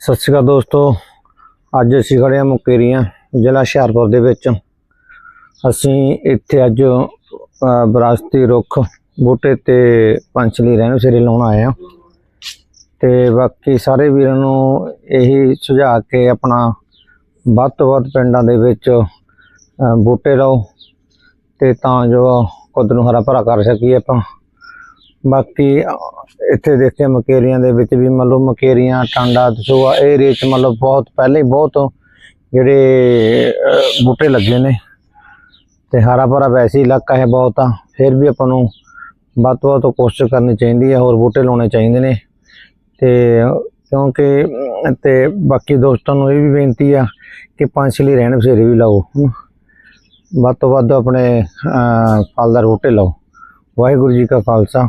ਸਤਿ ਸ਼੍ਰੀ ਅਕਾਲ ਦੋਸਤੋ। ਅੱਜ ਅਸੀਂ ਖੜੇ ਹਾਂ ਮੁਕੇਰੀਆਂ ਜ਼ਿਲ੍ਹਾ ਹੁਸ਼ਿਆਰਪੁਰ ਦੇ ਵਿੱਚ। ਅਸੀਂ ਇੱਥੇ ਅੱਜ ਵਿਰਾਸਤੀ ਰੁੱਖ ਬੂਟੇ ਤੇ ਪੰਛਲੀ ਰਹਿਣ ਸਿਰੇ ਲਾਉਣ ਆਏ ਹਾਂ। ਤੇ ਬਾਕੀ ਸਾਰੇ ਵੀਰਾਂ ਨੂੰ ਇਹੀ ਸੁਝਾਅ ਕੇ ਆਪਣਾ ਵੱਧ ਤੋਂ ਵੱਧ ਪਿੰਡਾਂ ਦੇ ਵਿੱਚ ਬੂਟੇ ਲਾਓ ਤੇ ਤਾਂ ਜੋ ਕੁਦਰਤ ਨੂੰ ਹਰਾ ਭਰਾ ਕਰ ਸਕੀਏ ਆਪਾਂ। ਬਾਕੀ ਇੱਥੇ ਦੇਖਿਆ ਮਕੇਰੀਆਂ ਦੇ ਵਿੱਚ ਵੀ ਮੰਨ ਲਓ ਮਕੇਰੀਆਂ ਟਾਂਡਾ ਦਸੂਆ ਇਹ ਏਰੀਏ 'ਚ ਮਤਲਬ ਬਹੁਤ ਪਹਿਲੇ ਹੀ ਬਹੁਤ ਜਿਹੜੇ ਬੂਟੇ ਲੱਗੇ ਨੇ। ਤੇ ਹਰਾ ਭਰਾ ਵੈਸੇ ਇਲਾਕਾ ਹੈ ਬਹੁਤ ਆ ਫਿਰ ਵੀ ਆਪਾਂ ਨੂੰ ਵੱਧ ਤੋਂ ਵੱਧ ਕੋਸ਼ਿਸ਼ ਕਰਨੀ ਚਾਹੀਦੀ ਹੈ ਹੋਰ ਬੂਟੇ ਲਾਉਣੇ ਚਾਹੀਦੇ ਨੇ। ਤੇ ਕਿਉਂਕਿ ਅਮ, ਤੇ ਬਾਕੀ ਦੋਸਤਾਂ ਨੂੰ ਇਹ ਵੀ ਬੇਨਤੀ ਆ ਕਿ ਪੰਛਲੀ ਰਹਿਣ ਬਸੇਰੇ ਵੀ ਲਾਓ। ਵੱਧ ਤੋਂ ਵੱਧ ਆਪਣੇ ਫਲਦਾਰ ਬੂਟੇ ਲਾਓ। ਵਾਹਿਗੁਰੂ ਜੀ ਕਾ ਖਾਲਸਾ।